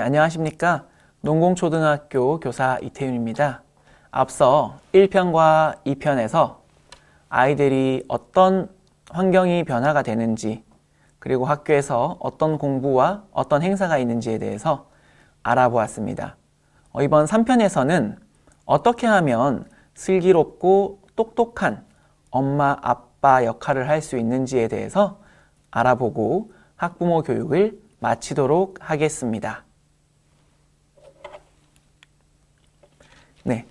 안녕하십니까. 농공초등학교 교사 이태윤입니다. 앞서 1편과 2편에서 아이들이 어떤 환경이 변화가 되는지, 그리고 학교에서 어떤 공부와 어떤 행사가 있는지에 대해서 알아보았습니다. 어, 이번 3편에서는 어떻게 하면 슬기롭고 똑똑한 엄마, 아빠 역할을 할 수 있는지에 대해서 알아보고 학부모 교육을 마치도록 하겠습니다. 네.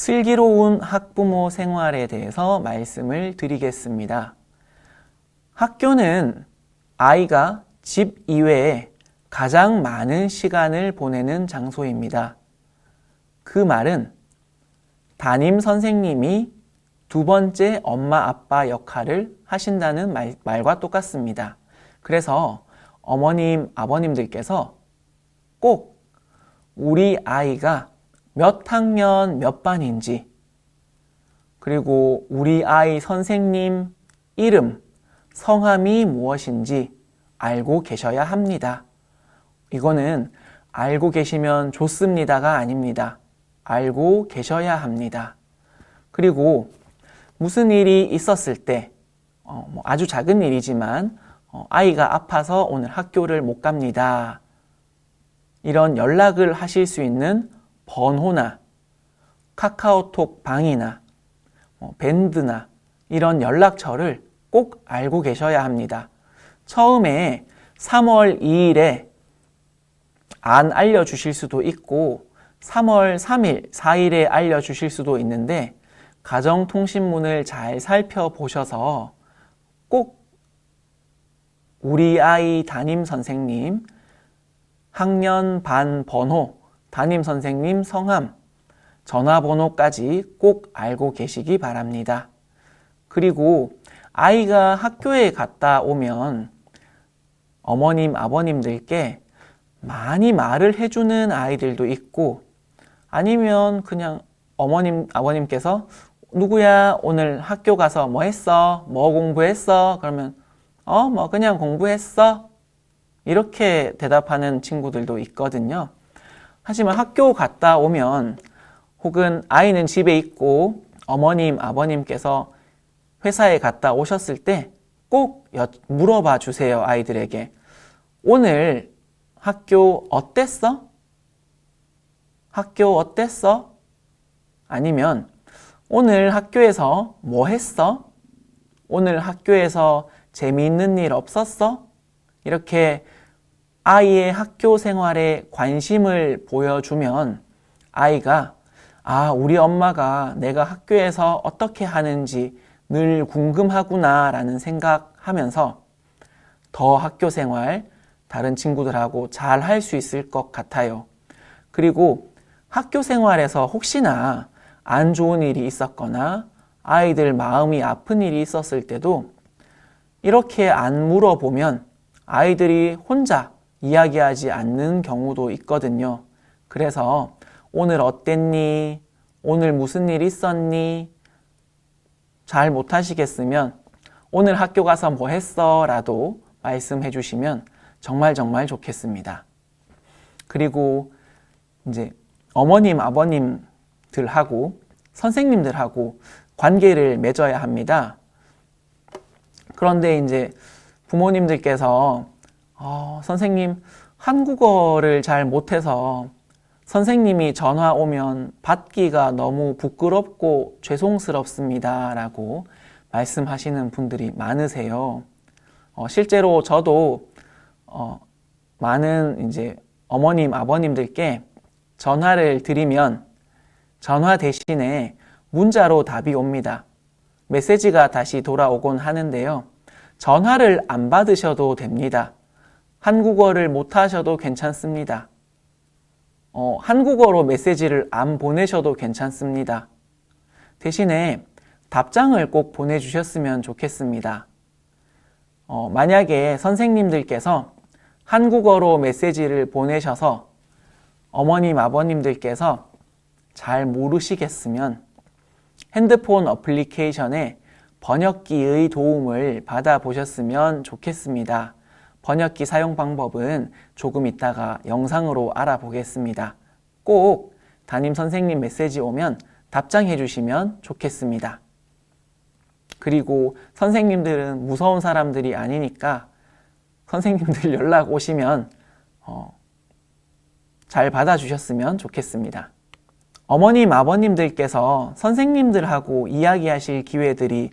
슬기로운 학부모 생활에 대해서 말씀을 드리겠습니다. 학교는 아이가 집 이외에 가장 많은 시간을 보내는 장소입니다. 그 말은 담임 선생님이 두 번째 엄마 아빠 역할을 하신다는 말, 말과 똑같습니다. 그래서 어머님, 아버님들께서 꼭 우리 아이가 몇 학년 몇 반인지 그리고 우리 아이 선생님 이름, 성함이 무엇인지 알고 계셔야 합니다. 이거는 알고 계시면 좋습니다가 아닙니다. 알고 계셔야 합니다. 그리고 무슨 일이 있었을 때, 어, 뭐 아주 작은 일이지만, 어, 아이가 아파서 오늘 학교를 못 갑니다. 이런 연락을 하실 수 있는 번호나 카카오톡 방이나 뭐 밴드나 이런 연락처를 꼭 알고 계셔야 합니다. 처음에 3월 2일에 안 알려주실 수도 있고 3월 3일, 4일에 알려주실 수도 있는데 가정통신문을 잘 살펴보셔서 꼭 우리 아이 담임 선생님 학년 반 번호, 담임 선생님 성함, 전화번호까지 꼭 알고 계시기 바랍니다. 그리고 아이가 학교에 갔다 오면 어머님, 아버님들께 많이 말을 해주는 아이들도 있고 아니면 그냥 어머님, 아버님께서 누구야 오늘 학교 가서 뭐 했어? 뭐 공부했어? 그러면 어, 뭐 그냥 공부했어? 이렇게 대답하는 친구들도 있거든요. 하지만 학교 갔다 오면 혹은 아이는 집에 있고 어머님, 아버님께서 회사에 갔다 오셨을 때 꼭 물어봐 주세요, 아이들에게. 오늘 학교 어땠어? 학교 어땠어? 아니면 오늘 학교에서 뭐 했어? 오늘 학교에서 재미있는 일 없었어? 이렇게 아이의 학교 생활에 관심을 보여주면 아이가 아, 우리 엄마가 내가 학교에서 어떻게 하는지 늘 궁금하구나 라는 생각하면서 더 학교 생활 다른 친구들하고 잘 할 수 있을 것 같아요. 그리고 학교 생활에서 혹시나 안 좋은 일이 있었거나 아이들 마음이 아픈 일이 있었을 때도 이렇게 안 물어보면 아이들이 혼자 이야기하지 않는 경우도 있거든요. 그래서 오늘 어땠니? 오늘 무슨 일 있었니? 잘 못하시겠으면 오늘 학교 가서 뭐 했어? 라도 말씀해 주시면 정말 정말 좋겠습니다. 그리고 이제 어머님, 아버님들하고 선생님들하고 관계를 맺어야 합니다. 그런데 이제 부모님들께서 어, 선생님 한국어를 잘 못해서 선생님이 전화 오면 받기가 너무 부끄럽고 죄송스럽습니다. 라고 말씀하시는 분들이 많으세요. 어, 실제로 저도 어, 많은 이제 어머님, 아버님들께 전화를 드리면 전화 대신에 문자로 답이 옵니다. 메시지가 다시 돌아오곤 하는데요. 전화를 안 받으셔도 됩니다. 한국어를 못 하셔도 괜찮습니다. 어, 한국어로 메시지를 안 보내셔도 괜찮습니다. 대신에 답장을 꼭 보내주셨으면 좋겠습니다. 어, 만약에 선생님들께서 한국어로 메시지를 보내셔서 어머님, 아버님들께서 잘 모르시겠으면 핸드폰 어플리케이션에 번역기의 도움을 받아 보셨으면 좋겠습니다. 번역기 사용 방법은 조금 있다가 영상으로 알아보겠습니다. 꼭 담임 선생님 메시지 오면 답장해 주시면 좋겠습니다. 그리고 선생님들은 무서운 사람들이 아니니까 선생님들 연락 오시면 어, 잘 받아주셨으면 좋겠습니다. 어머님, 아버님들께서 선생님들하고 이야기하실 기회들이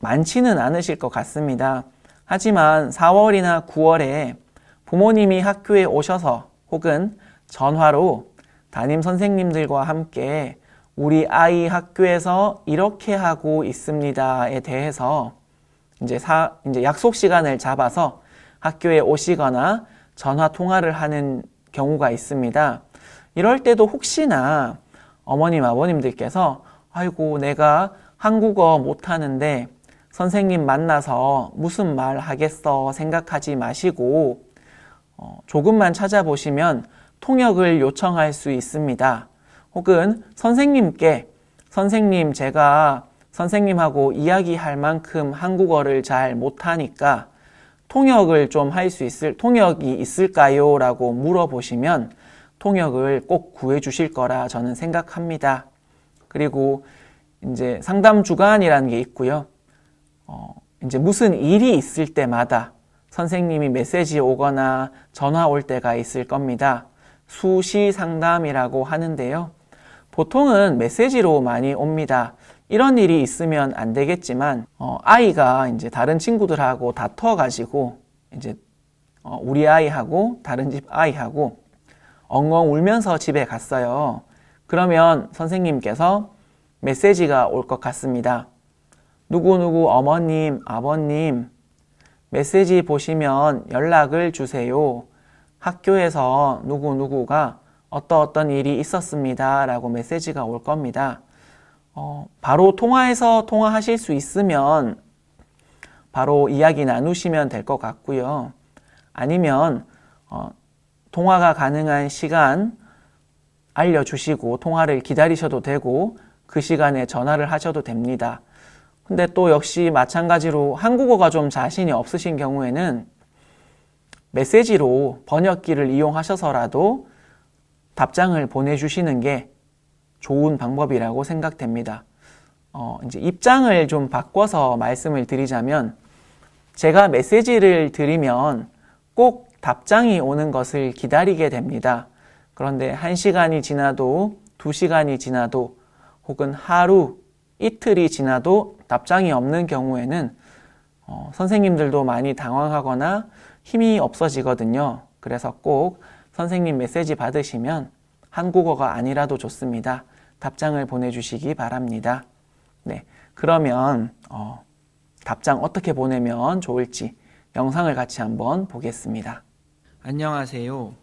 많지는 않으실 것 같습니다. 하지만 4월이나 9월에 부모님이 학교에 오셔서 혹은 전화로 담임 선생님들과 함께 우리 아이 학교에서 이렇게 하고 있습니다에 대해서 이제 사, 이제 약속 시간을 잡아서 학교에 오시거나 전화 통화를 하는 경우가 있습니다. 이럴 때도 혹시나 어머님, 아버님들께서 아이고, 내가 한국어 못하는데 선생님 만나서 무슨 말 하겠어 생각하지 마시고 어, 조금만 찾아보시면 통역을 요청할 수 있습니다. 혹은 선생님께 선생님 제가 선생님하고 이야기할 만큼 한국어를 잘 못하니까 통역을 좀 할 수 있을 통역이 있을까요? 라고 물어보시면 통역을 꼭 구해 주실 거라 저는 생각합니다. 그리고 이제 상담 주간이라는 게 있고요. 어, 이제 무슨 일이 있을 때마다 선생님이 메시지 오거나 전화 올 때가 있을 겁니다. 수시 상담이라고 하는데요. 보통은 메시지로 많이 옵니다. 이런 일이 있으면 안 되겠지만 어, 아이가 이제 다른 친구들하고 다퉈가지고 이제 어, 우리 아이하고 다른 집 아이하고 엉엉 울면서 집에 갔어요. 그러면 선생님께서 메시지가 올 것 같습니다. 누구누구 어머님, 아버님, 메시지 보시면 연락을 주세요. 학교에서 누구누구가 어떤 어떤 일이 있었습니다. 라고 메시지가 올 겁니다. 어, 바로 통화해서 통화하실 수 있으면 바로 이야기 나누시면 될 것 같고요. 아니면 어, 통화가 가능한 시간 알려주시고 통화를 기다리셔도 되고 그 시간에 전화를 하셔도 됩니다. 근데 또 역시 마찬가지로 한국어가 좀 자신이 없으신 경우에는 메시지로 번역기를 이용하셔서라도 답장을 보내주시는 게 좋은 방법이라고 생각됩니다. 어, 이제 입장을 좀 바꿔서 말씀을 드리자면 제가 메시지를 드리면 꼭 답장이 오는 것을 기다리게 됩니다. 그런데 한 시간이 지나도 두 시간이 지나도 혹은 하루, 이틀이 지나도 답장이 없는 경우에는 어, 선생님들도 많이 당황하거나 힘이 없어지거든요. 그래서 꼭 선생님 메시지 받으시면 한국어가 아니라도 좋습니다. 답장을 보내주시기 바랍니다. 네, 그러면 어, 답장 어떻게 보내면 좋을지 영상을 같이 한번 보겠습니다. 안녕하세요.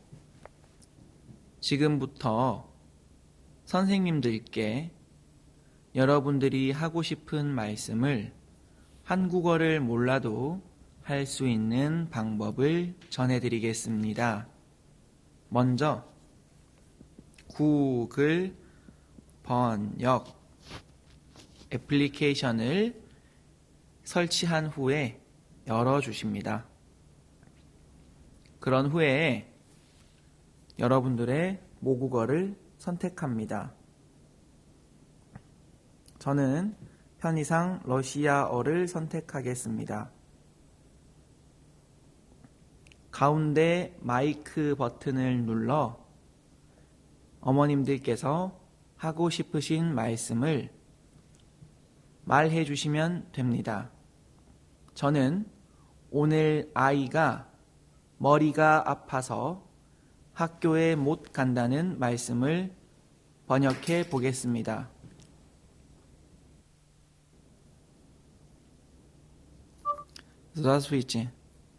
지금부터 선생님들께 여러분들이 하고 싶은 말씀을 한국어를 몰라도 할 수 있는 방법을 전해드리겠습니다. 먼저 구글 번역 애플리케이션을 설치한 후에 열어주십니다. 그런 후에 여러분들의 모국어를 선택합니다. 저는 편의상 러시아어를 선택하겠습니다. 가운데 마이크 버튼을 눌러 어머님들께서 하고 싶으신 말씀을 말해 주시면 됩니다. 저는 오늘 아이가 머리가 아파서 학교에 못 간다는 말씀을 번역해 보겠습니다. Здравствуйте.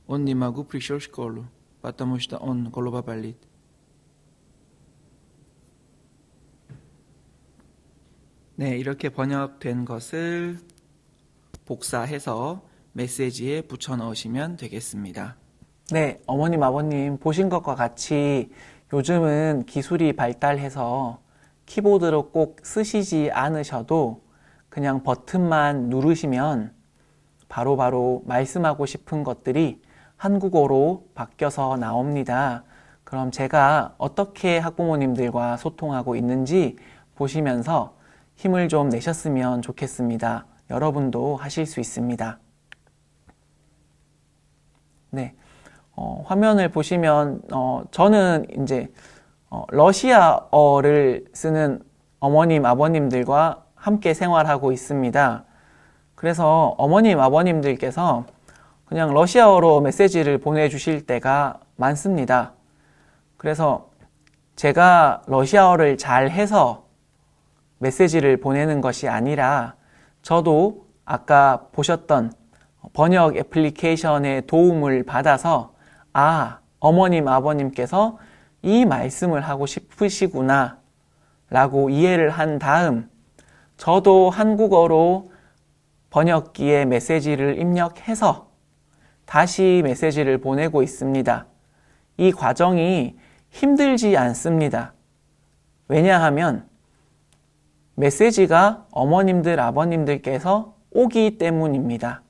Он не могу пришел в школу, потому что он голова болит. 네, 이렇게 번역된 것을 복사해서 메시지에 붙여 넣으시면 되겠습니다. 네, 어머님, 아버님 보신 것과 같이 요즘은 기술이 발달해서 키보드로 꼭 쓰시지 않으셔도 그냥 버튼만 누르시면 바로바로 바로 말씀하고 싶은 것들이 한국어로 바뀌어서 나옵니다. 그럼 제가 어떻게 학부모님들과 소통하고 있는지 보시면서 힘을 좀 내셨으면 좋겠습니다. 여러분도 하실 수 있습니다. 네. 어, 화면을 보시면, 어, 저는 이제, 어, 러시아어를 쓰는 어머님, 아버님들과 함께 생활하고 있습니다. 그래서 어머님, 아버님들께서 그냥 러시아어로 메시지를 보내주실 때가 많습니다. 그래서 제가 러시아어를 잘 해서 메시지를 보내는 것이 아니라 저도 아까 보셨던 번역 애플리케이션의 도움을 받아서 아, 어머님, 아버님께서 이 말씀을 하고 싶으시구나 라고 이해를 한 다음 저도 한국어로 번역기에 메시지를 입력해서 다시 메시지를 보내고 있습니다. 이 과정이 힘들지 않습니다. 왜냐하면 메시지가 어머님들, 아버님들께서 오기 때문입니다.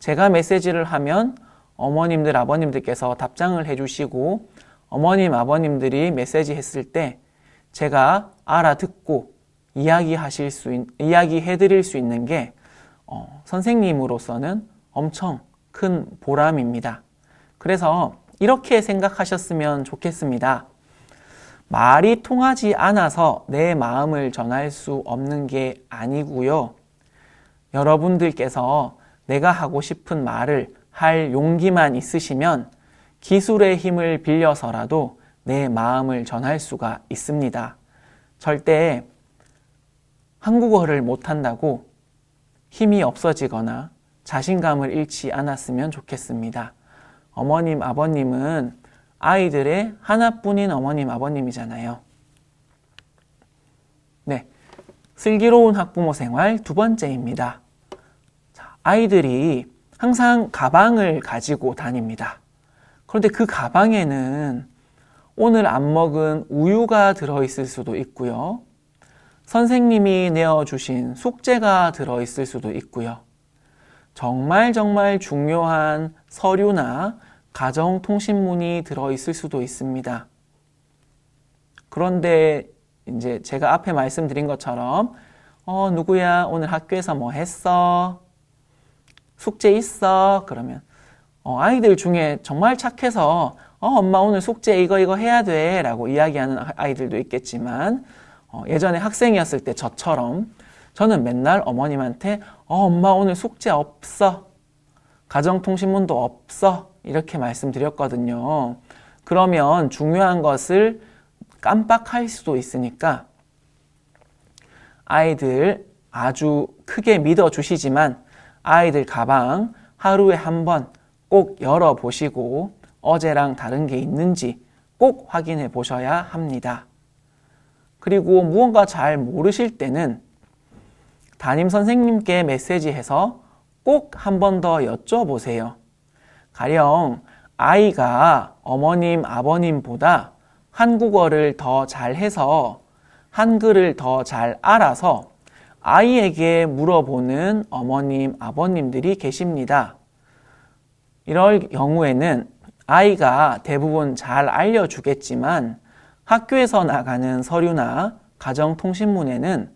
제가 메시지를 하면 어머님들, 아버님들께서 답장을 해주시고 어머님, 아버님들이 메시지 했을 때 제가 알아듣고 이야기하실 수, 있, 이야기해 드릴 수 있는 게 어, 선생님으로서는 엄청 큰 보람입니다. 그래서 이렇게 생각하셨으면 좋겠습니다. 말이 통하지 않아서 내 마음을 전할 수 없는 게 아니고요. 여러분들께서 내가 하고 싶은 말을 할 용기만 있으시면 기술의 힘을 빌려서라도 내 마음을 전할 수가 있습니다. 절대 한국어를 못한다고 힘이 없어지거나 자신감을 잃지 않았으면 좋겠습니다. 어머님, 아버님은 아이들의 하나뿐인 어머님, 아버님이잖아요. 네. 슬기로운 학부모 생활 두 번째입니다. 자, 아이들이 항상 가방을 가지고 다닙니다. 그런데 그 가방에는 오늘 안 먹은 우유가 들어있을 수도 있고요. 선생님이 내어주신 숙제가 들어있을 수도 있고요. 정말 정말 중요한 서류나 가정통신문이 들어있을 수도 있습니다. 그런데 이제 제가 앞에 말씀드린 것처럼 어, 누구야, 오늘 학교에서 뭐 했어? 숙제 있어? 그러면 어, 아이들 중에 정말 착해서 어, 엄마 오늘 숙제 이거 이거 해야 돼 라고 이야기하는 아이들도 있겠지만 어, 예전에 학생이었을 때 저처럼 저는 맨날 어머님한테 어, 엄마 오늘 숙제 없어. 가정통신문도 없어. 이렇게 말씀드렸거든요. 그러면 중요한 것을 깜빡할 수도 있으니까 아이들 아주 크게 믿어 주시지만 아이들 가방 하루에 한 번 꼭 열어 보시고 어제랑 다른 게 있는지 꼭 확인해 보셔야 합니다. 그리고 무언가 잘 모르실 때는 담임 선생님께 메시지해서 꼭 한 번 더 여쭤보세요. 가령 아이가 어머님, 아버님보다 한국어를 더 잘해서 한글을 더 잘 알아서 아이에게 물어보는 어머님, 아버님들이 계십니다. 이럴 경우에는 아이가 대부분 잘 알려주겠지만 학교에서 나가는 서류나 가정통신문에는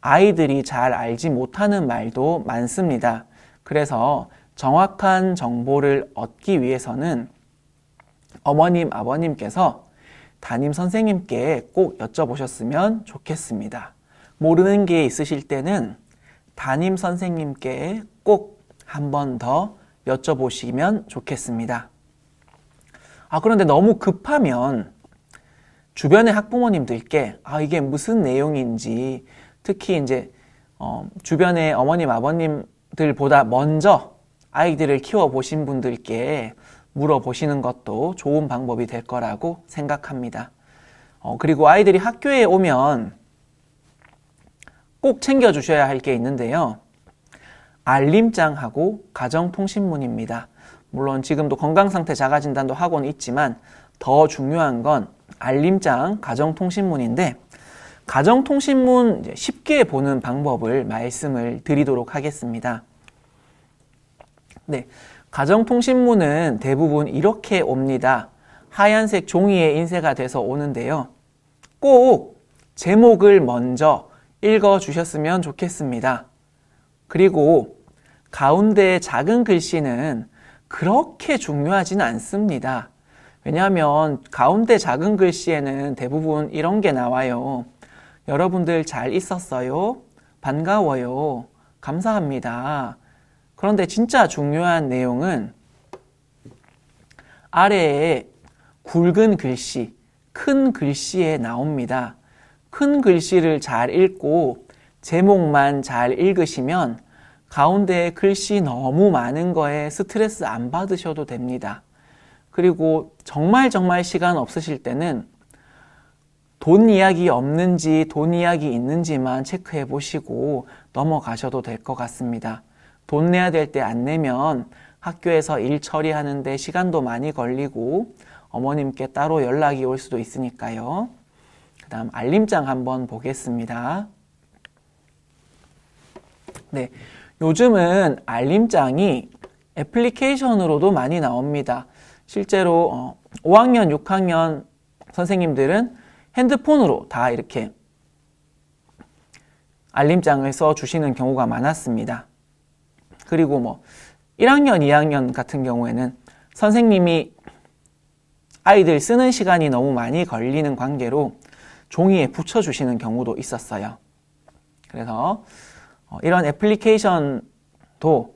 아이들이 잘 알지 못하는 말도 많습니다. 그래서 정확한 정보를 얻기 위해서는 어머님, 아버님께서 담임 선생님께 꼭 여쭤보셨으면 좋겠습니다. 모르는 게 있으실 때는 담임 선생님께 꼭 한 번 더 여쭤보시면 좋겠습니다. 아, 그런데 너무 급하면 주변의 학부모님들께 아, 이게 무슨 내용인지 특히 이제 어, 주변의 어머님, 아버님들보다 먼저 아이들을 키워 보신 분들께 물어보시는 것도 좋은 방법이 될 거라고 생각합니다. 어, 그리고 아이들이 학교에 오면 꼭 챙겨 주셔야 할 게 있는데요. 알림장하고 가정통신문입니다. 물론 지금도 건강상태 자가진단도 하고는 있지만 더 중요한 건 알림장 가정통신문인데 가정통신문 쉽게 보는 방법을 말씀을 드리도록 하겠습니다. 네. 가정통신문은 대부분 이렇게 옵니다. 하얀색 종이에 인쇄가 돼서 오는데요. 꼭 제목을 먼저 읽어 주셨으면 좋겠습니다. 그리고 가운데 작은 글씨는 그렇게 중요하지는 않습니다. 왜냐하면 가운데 작은 글씨에는 대부분 이런 게 나와요. 여러분들 잘 있었어요? 반가워요. 감사합니다. 그런데 진짜 중요한 내용은 아래에 굵은 글씨, 큰 글씨에 나옵니다. 큰 글씨를 잘 읽고 제목만 잘 읽으시면 가운데 글씨 너무 많은 거에 스트레스 안 받으셔도 됩니다. 그리고 정말 정말 시간 없으실 때는 돈 이야기 없는지 돈 이야기 있는지만 체크해 보시고 넘어가셔도 될 것 같습니다. 돈 내야 될 때 안 내면 학교에서 일 처리하는데 시간도 많이 걸리고 어머님께 따로 연락이 올 수도 있으니까요. 그 다음 알림장 한번 보겠습니다. 네. 요즘은 알림장이 애플리케이션으로도 많이 나옵니다. 실제로 어, 5학년, 6학년 선생님들은 핸드폰으로 다 이렇게 알림장을 써 주시는 경우가 많았습니다. 그리고 뭐 1학년, 2학년 같은 경우에는 선생님이 아이들 쓰는 시간이 너무 많이 걸리는 관계로 종이에 붙여주시는 경우도 있었어요. 그래서 어, 이런 애플리케이션도 어,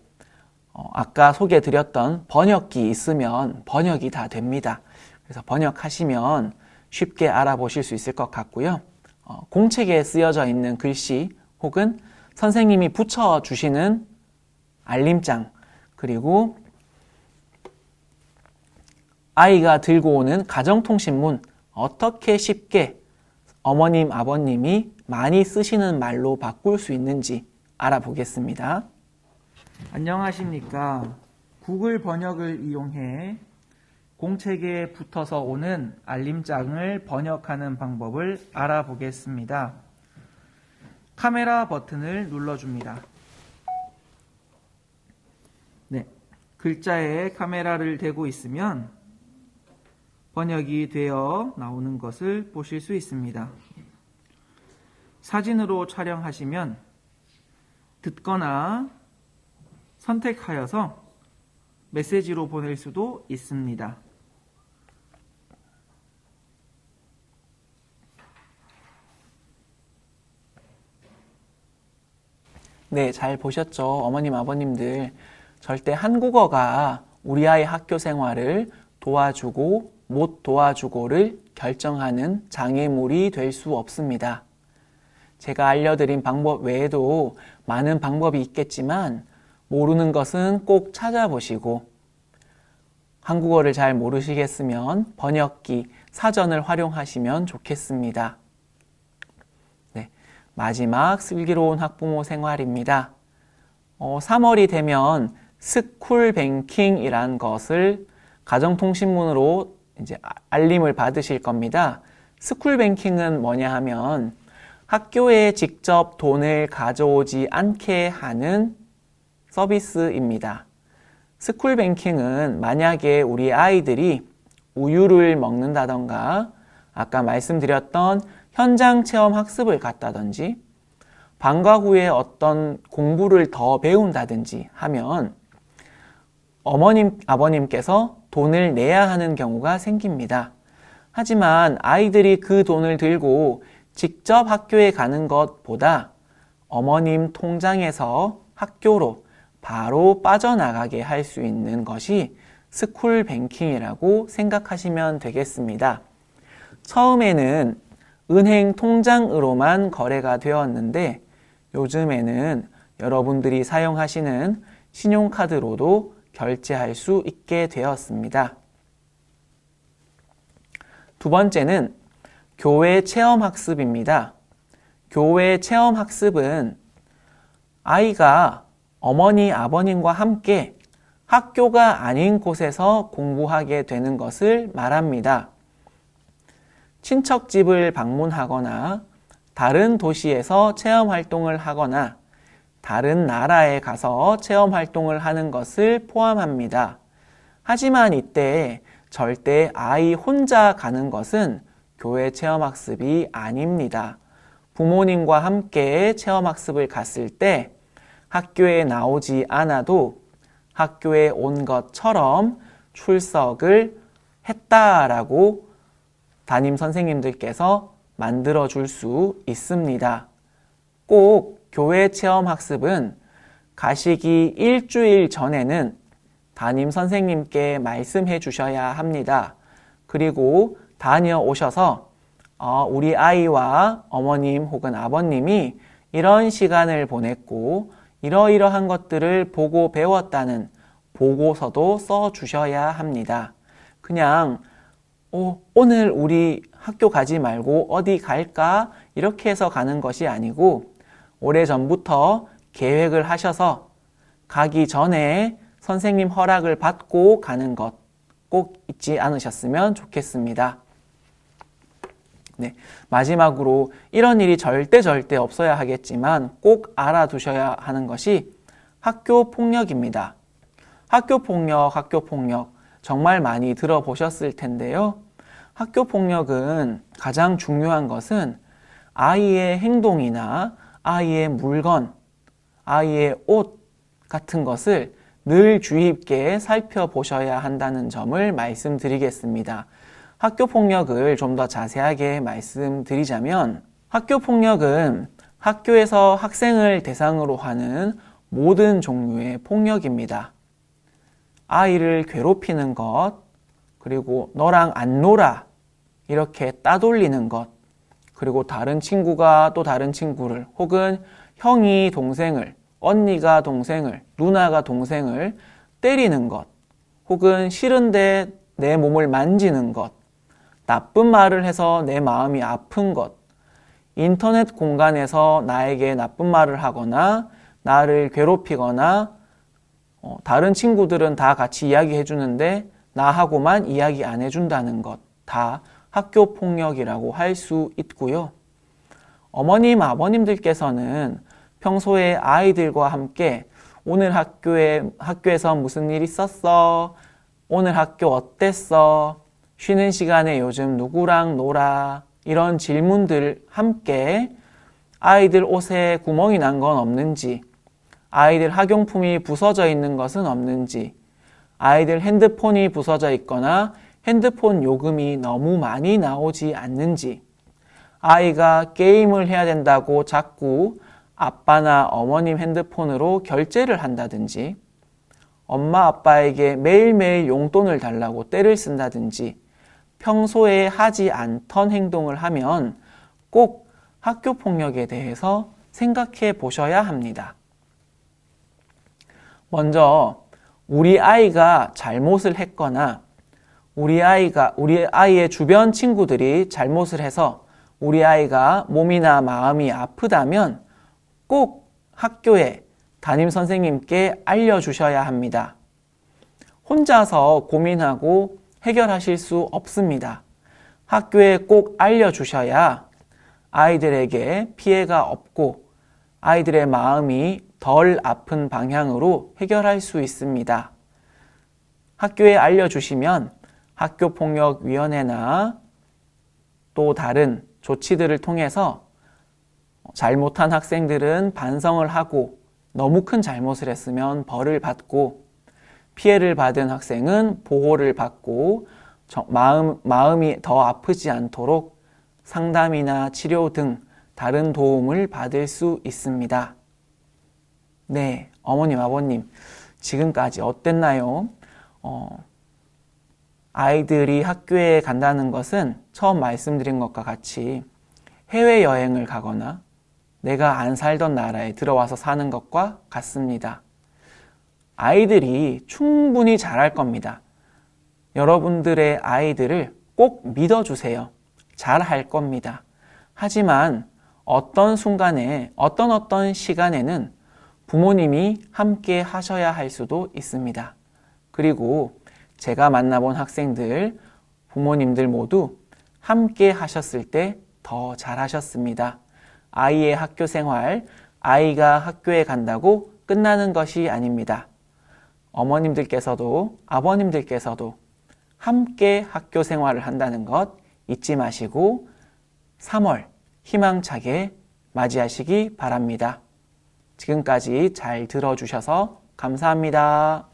아까 소개해 드렸던 번역기 있으면 번역이 다 됩니다. 그래서 번역하시면 쉽게 알아보실 수 있을 것 같고요. 어, 공책에 쓰여져 있는 글씨 혹은 선생님이 붙여주시는 알림장 그리고 아이가 들고 오는 가정통신문 어떻게 쉽게 어머님, 아버님이 많이 쓰시는 말로 바꿀 수 있는지 알아보겠습니다. 안녕하십니까. 구글 번역을 이용해 공책에 붙어서 오는 알림장을 번역하는 방법을 알아보겠습니다. 카메라 버튼을 눌러줍니다. 네. 글자에 카메라를 대고 있으면 번역이 되어 나오는 것을 보실 수 있습니다. 사진으로 촬영하시면 듣거나 선택하여서 메시지로 보낼 수도 있습니다. 네, 잘 보셨죠? 어머님, 아버님들. 절대 한국어가 우리 아이 학교 생활을 도와주고 못 도와주고를 결정하는 장애물이 될 수 없습니다. 제가 알려드린 방법 외에도 많은 방법이 있겠지만 모르는 것은 꼭 찾아보시고 한국어를 잘 모르시겠으면 번역기, 사전을 활용하시면 좋겠습니다. 네, 마지막 슬기로운 학부모 생활입니다. 어, 3월이 되면 스쿨뱅킹이란 것을 가정통신문으로 이제 알림을 받으실 겁니다. 스쿨뱅킹은 뭐냐 하면 학교에 직접 돈을 가져오지 않게 하는 서비스입니다. 스쿨뱅킹은 만약에 우리 아이들이 우유를 먹는다던가 아까 말씀드렸던 현장 체험 학습을 갔다든지 방과 후에 어떤 공부를 더 배운다든지 하면 어머님, 아버님께서 돈을 내야 하는 경우가 생깁니다. 하지만 아이들이 그 돈을 들고 직접 학교에 가는 것보다 어머님 통장에서 학교로 바로 빠져나가게 할 수 있는 것이 스쿨 뱅킹이라고 생각하시면 되겠습니다. 처음에는 은행 통장으로만 거래가 되었는데 요즘에는 여러분들이 사용하시는 신용카드로도 결제할 수 있게 되었습니다. 두 번째는 교회 체험 학습입니다. 교회 체험 학습은 아이가 어머니, 아버님과 함께 학교가 아닌 곳에서 공부하게 되는 것을 말합니다. 친척 집을 방문하거나 다른 도시에서 체험 활동을 하거나 다른 나라에 가서 체험 활동을 하는 것을 포함합니다. 하지만 이때 절대 아이 혼자 가는 것은 교회 체험학습이 아닙니다. 부모님과 함께 체험학습을 갔을 때 학교에 나오지 않아도 학교에 온 것처럼 출석을 했다라고 담임 선생님들께서 만들어 줄 수 있습니다. 꼭 교회 체험 학습은 가시기 일주일 전에는 담임 선생님께 말씀해 주셔야 합니다. 그리고 다녀오셔서 어, 우리 아이와 어머님 혹은 아버님이 이런 시간을 보냈고 이러이러한 것들을 보고 배웠다는 보고서도 써 주셔야 합니다. 그냥 어, 오늘 우리 학교 가지 말고 어디 갈까? 이렇게 해서 가는 것이 아니고 오래전부터 계획을 하셔서 가기 전에 선생님 허락을 받고 가는 것 꼭 잊지 않으셨으면 좋겠습니다. 네. 마지막으로 이런 일이 절대 절대 없어야 하겠지만 꼭 알아두셔야 하는 것이 학교 폭력입니다. 학교 폭력, 학교 폭력 정말 많이 들어보셨을 텐데요. 학교 폭력은 가장 중요한 것은 아이의 행동이나 아이의 물건, 아이의 옷 같은 것을 늘 주의 깊게 살펴보셔야 한다는 점을 말씀드리겠습니다. 학교 폭력을 좀 더 자세하게 말씀드리자면 학교 폭력은 학교에서 학생을 대상으로 하는 모든 종류의 폭력입니다. 아이를 괴롭히는 것, 그리고 너랑 안 놀아. 이렇게 따돌리는 것, 그리고 다른 친구가 또 다른 친구를, 혹은 형이 동생을, 언니가 동생을, 누나가 동생을 때리는 것, 혹은 싫은데 내 몸을 만지는 것, 나쁜 말을 해서 내 마음이 아픈 것, 인터넷 공간에서 나에게 나쁜 말을 하거나 나를 괴롭히거나 어, 다른 친구들은 다 같이 이야기해 주는데 나하고만 이야기 안 해준다는 것, 다 학교 폭력이라고 할 수 있고요. 어머님, 아버님들께서는 평소에 아이들과 함께 오늘 학교에, 학교에서 무슨 일 있었어? 오늘 학교 어땠어? 쉬는 시간에 요즘 누구랑 놀아? 이런 질문들 함께 아이들 옷에 구멍이 난 건 없는지, 아이들 학용품이 부서져 있는 것은 없는지, 아이들 핸드폰이 부서져 있거나 핸드폰 요금이 너무 많이 나오지 않는지, 아이가 게임을 해야 된다고 자꾸 아빠나 어머님 핸드폰으로 결제를 한다든지, 엄마 아빠에게 매일매일 용돈을 달라고 떼를 쓴다든지, 평소에 하지 않던 행동을 하면 꼭 학교 폭력에 대해서 생각해 보셔야 합니다. 먼저, 우리 아이가 잘못을 했거나, 우리 아이가, 우리 아이의 주변 친구들이 잘못을 해서 우리 아이가 몸이나 마음이 아프다면 꼭 학교에 담임 선생님께 알려 주셔야 합니다. 혼자서 고민하고 해결하실 수 없습니다. 학교에 꼭 알려주셔야 아이들에게 피해가 없고 아이들의 마음이 덜 아픈 방향으로 해결할 수 있습니다. 학교에 알려주시면 학교폭력위원회나 또 다른 조치들을 통해서 잘못한 학생들은 반성을 하고 너무 큰 잘못을 했으면 벌을 받고 피해를 받은 학생은 보호를 받고 마음, 마음이 더 아프지 않도록 상담이나 치료 등 다른 도움을 받을 수 있습니다. 네, 어머님, 아버님, 지금까지 어땠나요? 어, 아이들이 학교에 간다는 것은 처음 말씀드린 것과 같이 해외여행을 가거나 내가 안 살던 나라에 들어와서 사는 것과 같습니다. 아이들이 충분히 잘할 겁니다. 여러분들의 아이들을 꼭 믿어주세요. 잘할 겁니다. 하지만 어떤 순간에, 어떤 어떤 시간에는 부모님이 함께 하셔야 할 수도 있습니다. 그리고 제가 만나본 학생들, 부모님들 모두 함께 하셨을 때 더 잘하셨습니다. 아이의 학교 생활, 아이가 학교에 간다고 끝나는 것이 아닙니다. 어머님들께서도 아버님들께서도 함께 학교 생활을 한다는 것 잊지 마시고 3월 희망차게 맞이하시기 바랍니다. 지금까지 잘 들어주셔서 감사합니다.